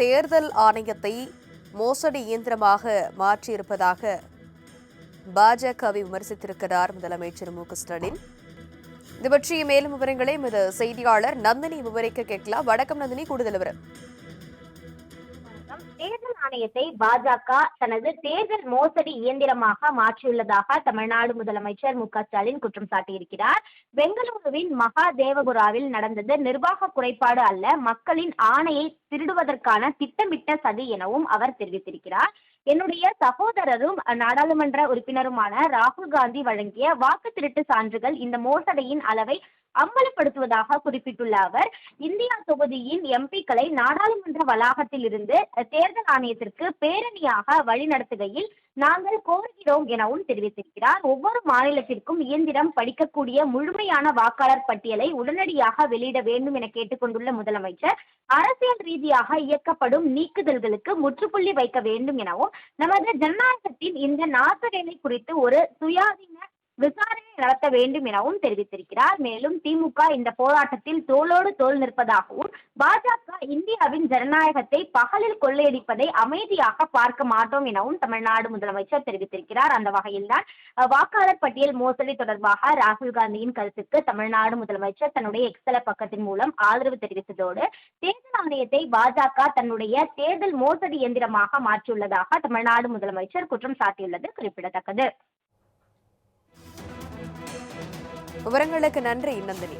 தேர்தல் ஆணையத்தை மோசடி இயந்திரமாக மாற்றியிருப்பதாக பாஜகவை விமர்சித்திருக்கிறார் முதலமைச்சர் மு க ஸ்டாலின். இது பற்றிய மேலும் விவரங்களை எமது செய்தியாளர் நந்தினி விவரிக்க கேட்கலாம். வணக்கம் நந்தினி கூடுதல் விவரம். வணக்கம். தேர்தல் ஆணையத்தை பாஜக தனது தேர்தல் மோசடி இயந்திரமாக மாற்றியுள்ளதாக தமிழ்நாடு முதலமைச்சர் மு க ஸ்டாலின் குற்றம் சாட்டியிருக்கிறார் பெங்களூருவின் மகா தேவபுராவில் நடந்தது நிர்வாக குறைபாடு அல்ல மக்களின் ஆணையை திருடுவதற்கான திட்டமிட்ட சதி எனவும் அவர் தெரிவித்திருக்கிறார் என்னுடைய சகோதரரும் நாடாளுமன்ற உறுப்பினருமான ராகுல் காந்தி வழங்கிய வாக்கு திருட்டு சான்றுகள் இந்த மோசடியின் அளவை அம்பலப்படுத்துவதாக குறிப்பிட்டுள்ள அவர் இந்தியா தொகுதியின் எம்பிக்களை நாடாளுமன்ற வளாகத்தில் இருந்து தேர்தல் ஆணையத்திற்கு பேரணியாக வழிநடத்துகையில் நாங்கள் கோருகிறோம் எனவும் தெரிவித்திருக்கிறார். ஒவ்வொரு மாநிலத்திற்கும் இயந்திரம் படிக்கக்கூடிய முழுமையான வாக்காளர் பட்டியலை உடனடியாக வெளியிட வேண்டும் என கேட்டுக்கொண்டுள்ள முதலமைச்சர் அரசியல் ரீதியாக இயக்கப்படும் நீக்குதல்களுக்கு முற்றுப்புள்ளி வைக்க வேண்டும் எனவும் நமது ஜனநாயகத்தின் இந்த நாசவேலை குறித்து ஒரு சுயாதீன விசாரணை நடத்த வேண்டும் எனவும் தெரிவித்திருக்கிறார். மேலும் திமுக இந்த போராட்டத்தில் தோளோடு தோள் நிற்பதாகவும் பாஜக இந்தியாவின் ஜனநாயகத்தை பகலில் கொள்ளையடிப்பதை அமைதியாக பார்க்க மாட்டோம் எனவும் தமிழ்நாடு முதலமைச்சர் தெரிவித்திருக்கிறார். அந்த வகையில்தான் வாக்காளர் பட்டியல் மோசடி தொடர்பாக ராகுல் காந்தியின் கருத்துக்கு தமிழ்நாடு முதலமைச்சர் தன்னுடைய எக்ஸல பக்கத்தின் மூலம் ஆதரவு தெரிவித்ததோடு தேர்தல் ஆணையத்தை பாஜக தன்னுடைய தேர்தல் மோசடி இயந்திரமாக மாற்றியுள்ளதாக தமிழ்நாடு முதலமைச்சர் குற்றம் சாட்டியுள்ளது குறிப்பிடத்தக்கது. விவரங்களுக்கு நன்றி நந்தினி.